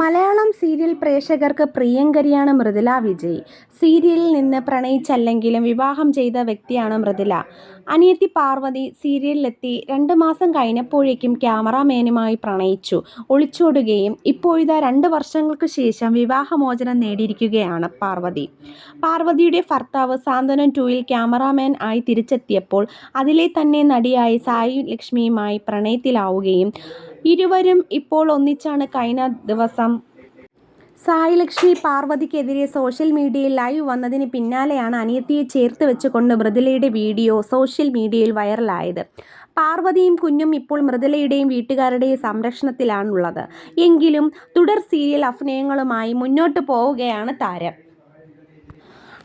Malayalam serial പ്രേക്ഷകർക്ക് പ്രിയങ്കരിയാണ് മൃദുല വിജയ്. സീരിയലിൽ നിന്ന് പ്രണയിച്ചല്ലെങ്കിലും വിവാഹം ചെയ്ത വ്യക്തിയാണ് മൃദുല. അനിയത്തി പാർവതി സീരിയലിലെത്തി രണ്ട് മാസം കഴിഞ്ഞപ്പോഴേക്കും ക്യാമറാമാനുമായി പ്രണയിച്ചു ഒളിച്ചോടുകയും ഇപ്പോഴിതാ രണ്ട് വർഷങ്ങൾക്ക് ശേഷം വിവാഹമോചനം നേടിയിരിക്കുകയാണ് പാർവതി. പാർവതിയുടെ ഭർത്താവ് സാന്ത്വനം ടൂയിൽ ക്യാമറാമാൻ ആയി തിരിച്ചെത്തിയപ്പോൾ അതിലെ തന്നെ നടിയായ സായി ലക്ഷ്മിയുമായി പ്രണയത്തിലാവുകയും ഇരുവരും ഇപ്പോൾ ഒന്നിച്ചാണ് കഴിഞ്ഞ ദിവസം സായി ലക്ഷ്മി പാർവതിക്കെതിരെ സോഷ്യൽ മീഡിയയിൽ ലൈവ് വന്നതിന് പിന്നാലെയാണ് അനിയത്തിയെ ചേർത്ത് വെച്ചുകൊണ്ട് മൃദുലയുടെ വീഡിയോ സോഷ്യൽ മീഡിയയിൽ വൈറലായത്. പാർവതിയും കുഞ്ഞും ഇപ്പോൾ മൃദുലയുടെയും വീട്ടുകാരുടെയും സംരക്ഷണത്തിലാണുള്ളത്. എങ്കിലും തുടർ സീരിയൽ അഭിനയങ്ങളുമായി മുന്നോട്ട് പോവുകയാണ് താരം.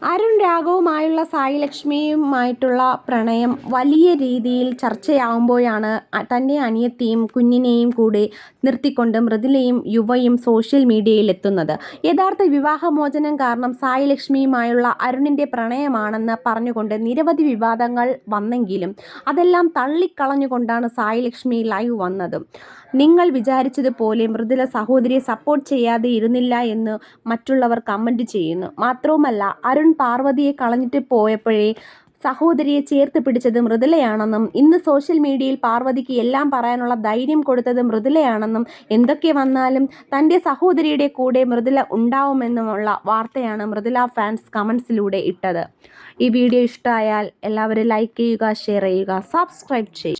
അരുൺ രാഘവുമായുള്ള സായി ലക്ഷ്മിയുമായിട്ടുള്ള പ്രണയം വലിയ രീതിയിൽ ചർച്ചയാവുമ്പോഴാണ് തന്റെ അനിയത്തെയും കുഞ്ഞിനെയും കൂടെ നിർത്തിക്കൊണ്ട് മൃദുലയും യുവയും സോഷ്യൽ മീഡിയയിൽ എത്തുന്നത് യഥാർത്ഥ വിവാഹമോചനം കാരണം സായി ലക്ഷ്മിയുമായുള്ള അരുണിന്റെ പ്രണയമാണെന്ന് പറഞ്ഞുകൊണ്ട് നിരവധി വിവാദങ്ങൾ വന്നെങ്കിലും അതെല്ലാം തള്ളിക്കളഞ്ഞുകൊണ്ടാണ് സായി ലക്ഷ്മി ലൈവ് വന്നത് നിങ്ങൾ വിചാരിച്ചതുപോലെ മൃദുല സഹോദരിയെ സപ്പോർട്ട് ചെയ്യാതെ ഇരുന്നില്ല എന്ന് മറ്റുള്ളവർ കമന്റ് ചെയ്യുന്നു. മാത്രവുമല്ല അരുൺ പാർവതിയെ കളഞ്ഞിട്ട് പോയപ്പോഴേ സഹോദരിയെ ചേർത്ത് പിടിച്ചത് മൃദുലയാണെന്നും ഇന്ന് സോഷ്യൽ മീഡിയയിൽ പാർവതിക്ക് എല്ലാം പറയാനുള്ള ധൈര്യം കൊടുത്തത് മൃദുലയാണെന്നും എന്തൊക്കെ വന്നാലും തന്റെ സഹോദരിയുടെ കൂടെ മൃദുല ഉണ്ടാവുമെന്നുമുള്ള വാർത്തയാണ് മൃദുല ഫാൻസ് കമൻസിലൂടെ ഇട്ടത്. ഈ വീഡിയോ ഇഷ്ടമായാൽ എല്ലാവരും ലൈക്ക് ചെയ്യുക ഷെയർ ചെയ്യുക സബ്സ്ക്രൈബ് ചെയ്യുക.